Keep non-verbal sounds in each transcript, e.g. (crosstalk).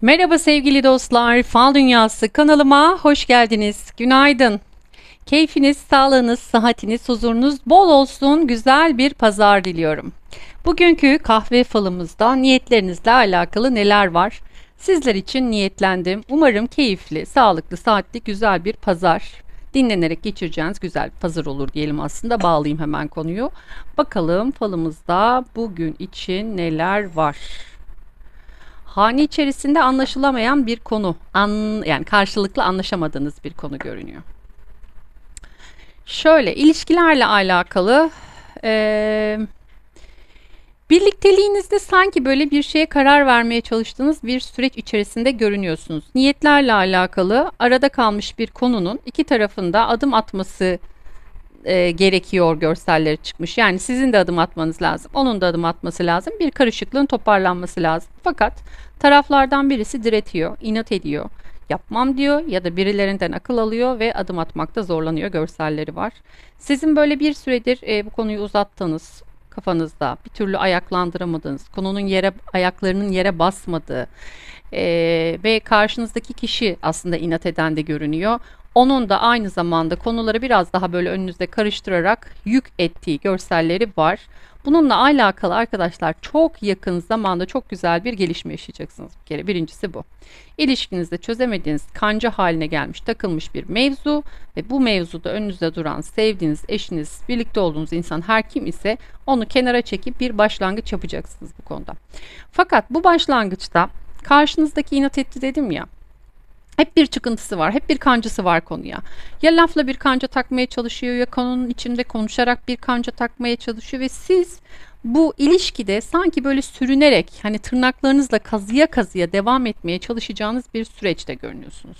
Merhaba sevgili dostlar, Fal Dünyası kanalıma hoş geldiniz. Günaydın. Keyfiniz, sağlığınız, sıhhatiniz, huzurunuz bol olsun. Güzel bir pazar diliyorum. Bugünkü kahve falımızda niyetlerinizle alakalı neler var? Sizler için niyetlendim. Umarım keyifli, sağlıklı, saatli, güzel bir pazar. Dinlenerek geçireceğiniz güzel bir pazar olur diyelim aslında. Bağlayayım hemen konuyu. Bakalım falımızda bugün için neler var? Hane içerisinde anlaşılamayan bir konu. An, yani karşılıklı anlaşamadığınız bir konu görünüyor. Şöyle ilişkilerle alakalı e, birlikteliğinizde sanki böyle bir şeye karar vermeye çalıştığınız bir süreç içerisinde görünüyorsunuz. Niyetlerle alakalı arada kalmış bir konunun iki tarafında adım atması e, gerekiyor görselleri çıkmış. Yani sizin de adım atmanız lazım. Onun da adım atması lazım. Bir karışıklığın toparlanması lazım. Fakat taraflardan birisi diretiyor, inat ediyor. Yapmam diyor ya da birilerinden akıl alıyor ve adım atmakta zorlanıyor görselleri var. Sizin böyle bir süredir e, bu konuyu uzattığınız kafanızda bir türlü ayaklandıramadığınız, konunun yere ayaklarının yere basmadığı e, ve karşınızdaki kişi aslında inat eden de görünüyor. Onun da aynı zamanda konuları biraz daha böyle önünüzde karıştırarak yük ettiği görselleri var. Bununla alakalı arkadaşlar çok yakın zamanda çok güzel bir gelişme yaşayacaksınız bir kere. Birincisi bu. İlişkinizde çözemediğiniz kanca haline gelmiş takılmış bir mevzu ve bu mevzuda önünüzde duran sevdiğiniz eşiniz birlikte olduğunuz insan her kim ise onu kenara çekip bir başlangıç yapacaksınız bu konuda. Fakat bu başlangıçta karşınızdaki inat etti dedim ya hep bir çıkıntısı var, hep bir kancası var konuya. Ya lafla bir kanca takmaya çalışıyor ya konunun içinde konuşarak bir kanca takmaya çalışıyor ve siz bu ilişkide sanki böyle sürünerek hani tırnaklarınızla kazıya kazıya devam etmeye çalışacağınız bir süreçte görünüyorsunuz.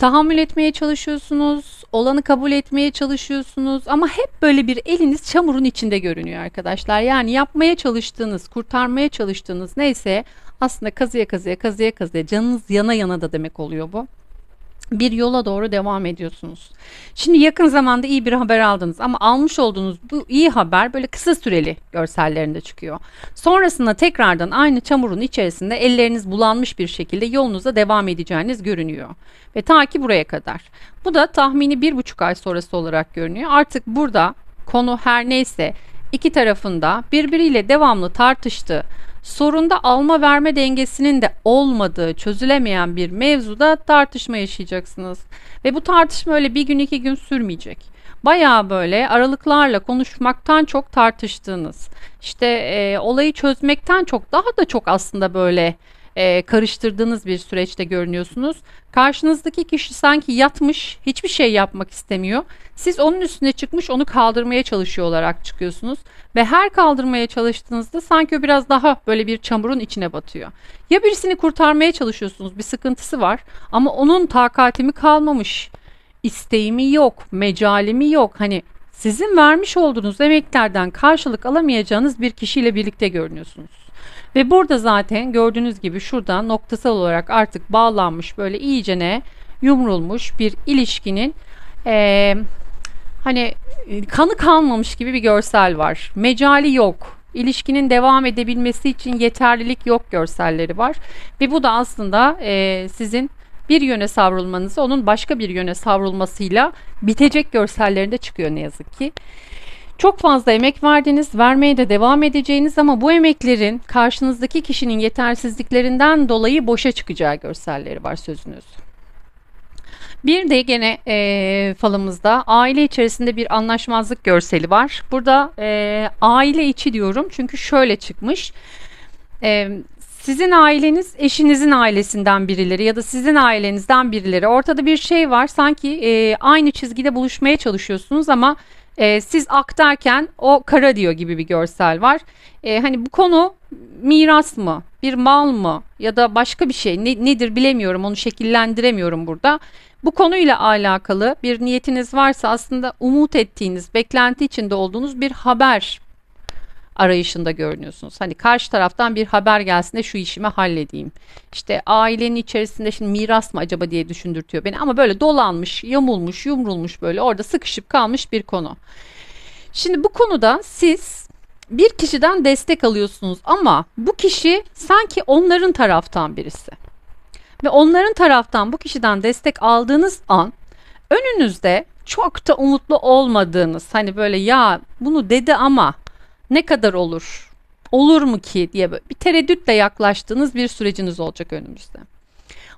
Tahammül etmeye çalışıyorsunuz, olanı kabul etmeye çalışıyorsunuz ama hep böyle bir eliniz çamurun içinde görünüyor arkadaşlar. Yani yapmaya çalıştığınız, kurtarmaya çalıştığınız neyse aslında kazıya kazıya kazıya kazıya canınız yana yana da demek oluyor bu bir yola doğru devam ediyorsunuz. Şimdi yakın zamanda iyi bir haber aldınız ama almış olduğunuz bu iyi haber böyle kısa süreli görsellerinde çıkıyor. Sonrasında tekrardan aynı çamurun içerisinde elleriniz bulanmış bir şekilde yolunuza devam edeceğiniz görünüyor. Ve ta ki buraya kadar. Bu da tahmini bir buçuk ay sonrası olarak görünüyor. Artık burada konu her neyse iki tarafında birbiriyle devamlı tartıştığı sorunda alma verme dengesinin de olmadığı çözülemeyen bir mevzuda tartışma yaşayacaksınız. Ve bu tartışma öyle bir gün iki gün sürmeyecek. Baya böyle aralıklarla konuşmaktan çok tartıştığınız, işte e, olayı çözmekten çok daha da çok aslında böyle e, karıştırdığınız bir süreçte görünüyorsunuz. Karşınızdaki kişi sanki yatmış, hiçbir şey yapmak istemiyor. Siz onun üstüne çıkmış, onu kaldırmaya çalışıyor olarak çıkıyorsunuz. Ve her kaldırmaya çalıştığınızda sanki o biraz daha böyle bir çamurun içine batıyor. Ya birisini kurtarmaya çalışıyorsunuz, bir sıkıntısı var ama onun takatimi kalmamış. İsteğimi yok, mecalimi yok. Hani sizin vermiş olduğunuz emeklerden karşılık alamayacağınız bir kişiyle birlikte görünüyorsunuz. Ve burada zaten gördüğünüz gibi şurada noktasal olarak artık bağlanmış böyle iyicene yumrulmuş bir ilişkinin ee, hani kanı kalmamış gibi bir görsel var. Mecali yok. İlişkinin devam edebilmesi için yeterlilik yok görselleri var. Ve bu da aslında e, sizin bir yöne savrulmanızı onun başka bir yöne savrulmasıyla bitecek görsellerinde çıkıyor ne yazık ki. Çok fazla emek verdiniz, vermeye de devam edeceğiniz ama bu emeklerin karşınızdaki kişinin yetersizliklerinden dolayı boşa çıkacağı görselleri var sözünüz. Bir de gene e, falımızda aile içerisinde bir anlaşmazlık görseli var. Burada e, aile içi diyorum çünkü şöyle çıkmış. E, sizin aileniz eşinizin ailesinden birileri ya da sizin ailenizden birileri ortada bir şey var sanki e, aynı çizgide buluşmaya çalışıyorsunuz ama e, siz ak derken o kara diyor gibi bir görsel var. E, hani bu konu miras mı, bir mal mı ya da başka bir şey ne, nedir bilemiyorum onu şekillendiremiyorum burada. Bu konuyla alakalı bir niyetiniz varsa aslında umut ettiğiniz, beklenti içinde olduğunuz bir haber arayışında görünüyorsunuz. Hani karşı taraftan bir haber gelsin de şu işimi halledeyim. İşte ailenin içerisinde şimdi miras mı acaba diye düşündürtüyor beni ama böyle dolanmış, yamulmuş, yumrulmuş böyle orada sıkışıp kalmış bir konu. Şimdi bu konuda siz bir kişiden destek alıyorsunuz ama bu kişi sanki onların taraftan birisi. ve onların taraftan bu kişiden destek aldığınız an önünüzde çok da umutlu olmadığınız hani böyle ya bunu dedi ama ne kadar olur? Olur mu ki diye bir tereddütle yaklaştığınız bir süreciniz olacak önümüzde.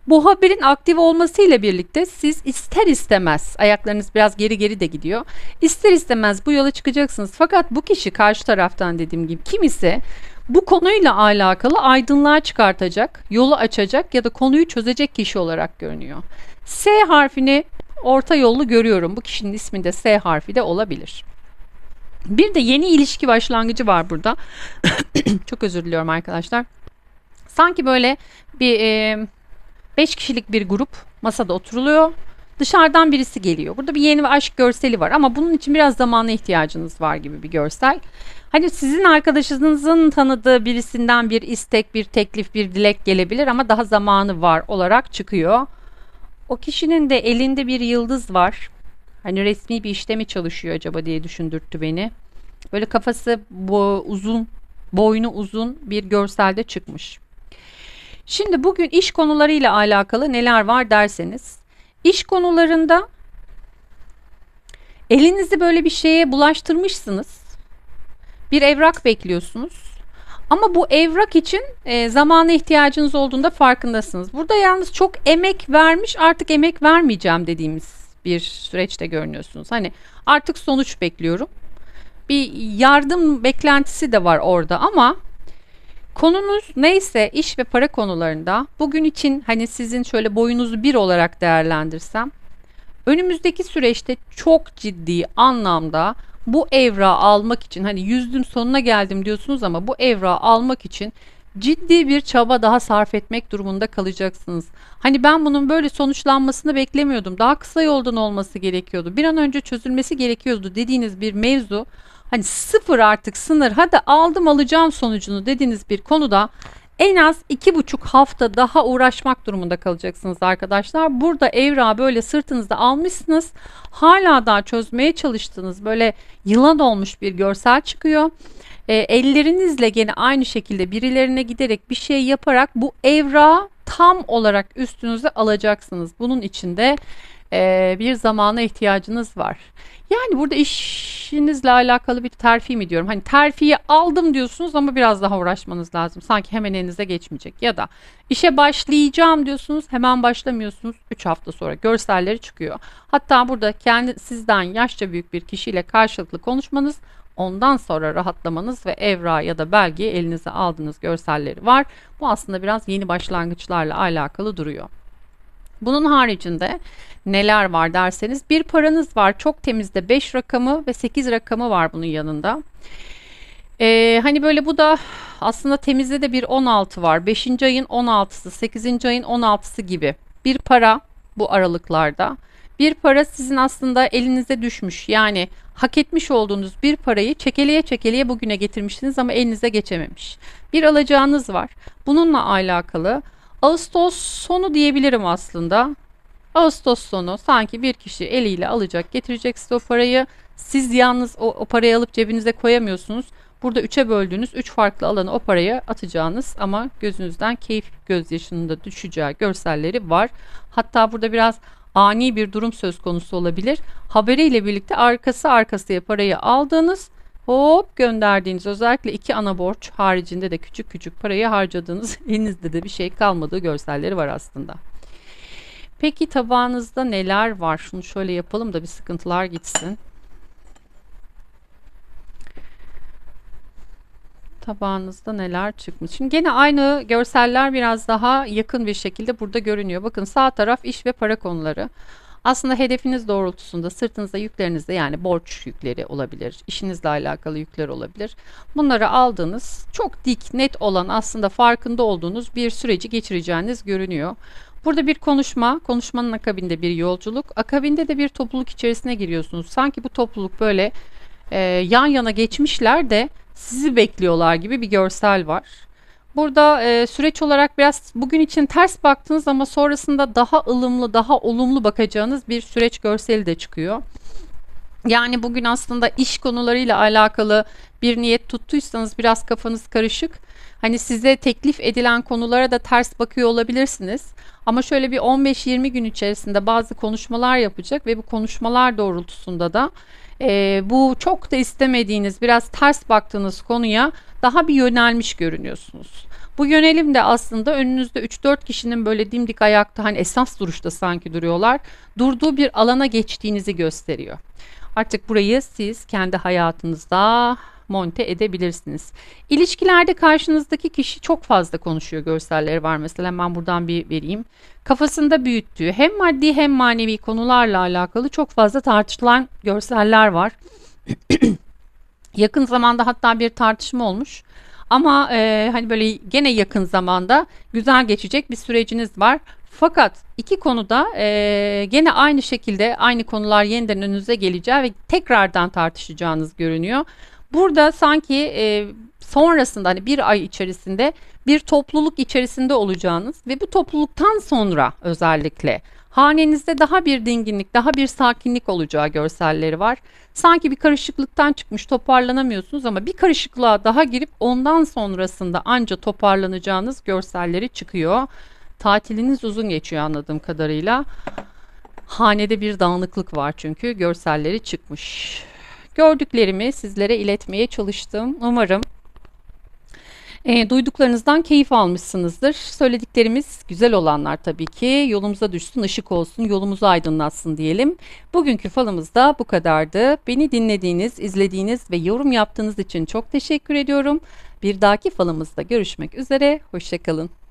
Bu haberin aktif olmasıyla birlikte siz ister istemez ayaklarınız biraz geri geri de gidiyor. İster istemez bu yola çıkacaksınız. Fakat bu kişi karşı taraftan dediğim gibi kim ise bu konuyla alakalı aydınlığa çıkartacak, yolu açacak ya da konuyu çözecek kişi olarak görünüyor. S harfini orta yollu görüyorum. Bu kişinin ismi de S harfi de olabilir. Bir de yeni ilişki başlangıcı var burada. (coughs) Çok özür diliyorum arkadaşlar. Sanki böyle bir 5 e, kişilik bir grup masada oturuluyor. Dışarıdan birisi geliyor. Burada bir yeni aşk görseli var ama bunun için biraz zamana ihtiyacınız var gibi bir görsel. Hani sizin arkadaşınızın tanıdığı birisinden bir istek, bir teklif, bir dilek gelebilir ama daha zamanı var olarak çıkıyor. O kişinin de elinde bir yıldız var. Hani resmi bir işte mi çalışıyor acaba diye düşündürttü beni. Böyle kafası bu uzun, boynu uzun bir görselde çıkmış. Şimdi bugün iş konularıyla alakalı neler var derseniz, iş konularında elinizi böyle bir şeye bulaştırmışsınız. Bir evrak bekliyorsunuz. Ama bu evrak için e, zamana ihtiyacınız olduğunda farkındasınız. Burada yalnız çok emek vermiş artık emek vermeyeceğim dediğimiz bir süreçte görünüyorsunuz. Hani artık sonuç bekliyorum. Bir yardım beklentisi de var orada ama konunuz neyse iş ve para konularında bugün için hani sizin şöyle boyunuzu bir olarak değerlendirsem önümüzdeki süreçte çok ciddi anlamda bu evrağı almak için hani yüzdüm sonuna geldim diyorsunuz ama bu evrağı almak için ciddi bir çaba daha sarf etmek durumunda kalacaksınız. Hani ben bunun böyle sonuçlanmasını beklemiyordum. Daha kısa yoldan olması gerekiyordu. Bir an önce çözülmesi gerekiyordu dediğiniz bir mevzu hani sıfır artık sınır hadi aldım alacağım sonucunu dediğiniz bir konuda en az iki buçuk hafta daha uğraşmak durumunda kalacaksınız arkadaşlar. Burada evra böyle sırtınızda almışsınız. Hala daha çözmeye çalıştığınız böyle yılan olmuş bir görsel çıkıyor. E, ellerinizle gene aynı şekilde birilerine giderek bir şey yaparak bu evra tam olarak üstünüze alacaksınız. Bunun içinde e, bir zamana ihtiyacınız var. Yani burada işinizle alakalı bir terfi mi diyorum? Hani terfiyi aldım diyorsunuz ama biraz daha uğraşmanız lazım. Sanki hemen elinize geçmeyecek. Ya da işe başlayacağım diyorsunuz hemen başlamıyorsunuz. 3 hafta sonra görselleri çıkıyor. Hatta burada kendi sizden yaşça büyük bir kişiyle karşılıklı konuşmanız ondan sonra rahatlamanız ve evra ya da belgeyi elinize aldığınız görselleri var. Bu aslında biraz yeni başlangıçlarla alakalı duruyor. Bunun haricinde neler var derseniz bir paranız var çok temizde 5 rakamı ve 8 rakamı var bunun yanında. Ee, hani böyle bu da aslında temizde de bir 16 var. 5. ayın 16'sı, 8. ayın 16'sı gibi bir para bu aralıklarda. Bir para sizin aslında elinize düşmüş. Yani hak etmiş olduğunuz bir parayı çekeleye çekeleye bugüne getirmişsiniz ama elinize geçememiş. Bir alacağınız var. Bununla alakalı Ağustos sonu diyebilirim aslında. Ağustos sonu sanki bir kişi eliyle alacak getirecek size o parayı. Siz yalnız o, o parayı alıp cebinize koyamıyorsunuz. Burada üçe böldüğünüz üç farklı alanı o parayı atacağınız ama gözünüzden keyif gözyaşının da düşeceği görselleri var. Hatta burada biraz ani bir durum söz konusu olabilir. Haberiyle birlikte arkası arkasıya parayı aldığınız hop gönderdiğiniz özellikle iki ana borç haricinde de küçük küçük parayı harcadığınız (laughs) elinizde de bir şey kalmadığı görselleri var aslında. Peki tabağınızda neler var? Şunu şöyle yapalım da bir sıkıntılar gitsin. Tabağınızda neler çıkmış? Şimdi gene aynı görseller biraz daha yakın bir şekilde burada görünüyor. Bakın sağ taraf iş ve para konuları. Aslında hedefiniz doğrultusunda sırtınızda yüklerinizde yani borç yükleri olabilir, işinizle alakalı yükler olabilir. Bunları aldığınız çok dik, net olan aslında farkında olduğunuz bir süreci geçireceğiniz görünüyor. Burada bir konuşma, konuşmanın akabinde bir yolculuk, akabinde de bir topluluk içerisine giriyorsunuz. Sanki bu topluluk böyle e, yan yana geçmişler de sizi bekliyorlar gibi bir görsel var. Burada e, süreç olarak biraz bugün için ters baktınız ama sonrasında daha ılımlı, daha olumlu bakacağınız bir süreç görseli de çıkıyor. Yani bugün aslında iş konularıyla alakalı bir niyet tuttuysanız biraz kafanız karışık. Hani size teklif edilen konulara da ters bakıyor olabilirsiniz. Ama şöyle bir 15-20 gün içerisinde bazı konuşmalar yapacak ve bu konuşmalar doğrultusunda da e, bu çok da istemediğiniz, biraz ters baktığınız konuya daha bir yönelmiş görünüyorsunuz. Bu yönelim de aslında önünüzde 3-4 kişinin böyle dimdik ayakta hani esas duruşta sanki duruyorlar. Durduğu bir alana geçtiğinizi gösteriyor. Artık burayı siz kendi hayatınızda monte edebilirsiniz. İlişkilerde karşınızdaki kişi çok fazla konuşuyor görselleri var mesela ben buradan bir vereyim. Kafasında büyüttüğü hem maddi hem manevi konularla alakalı çok fazla tartışılan görseller var. (clears throat) Yakın zamanda hatta bir tartışma olmuş. Ama e, hani böyle gene yakın zamanda güzel geçecek bir süreciniz var. Fakat iki konuda e, gene aynı şekilde aynı konular yeniden önünüze geleceği ve tekrardan tartışacağınız görünüyor. Burada sanki e, sonrasında hani bir ay içerisinde bir topluluk içerisinde olacağınız ve bu topluluktan sonra özellikle hanenizde daha bir dinginlik, daha bir sakinlik olacağı görselleri var. Sanki bir karışıklıktan çıkmış toparlanamıyorsunuz ama bir karışıklığa daha girip ondan sonrasında anca toparlanacağınız görselleri çıkıyor. Tatiliniz uzun geçiyor anladığım kadarıyla. Hanede bir dağınıklık var çünkü görselleri çıkmış. Gördüklerimi sizlere iletmeye çalıştım. Umarım e, duyduklarınızdan keyif almışsınızdır. Söylediklerimiz güzel olanlar tabii ki. Yolumuza düşsün, ışık olsun, yolumuzu aydınlatsın diyelim. Bugünkü falımız da bu kadardı. Beni dinlediğiniz, izlediğiniz ve yorum yaptığınız için çok teşekkür ediyorum. Bir dahaki falımızda görüşmek üzere. Hoşçakalın.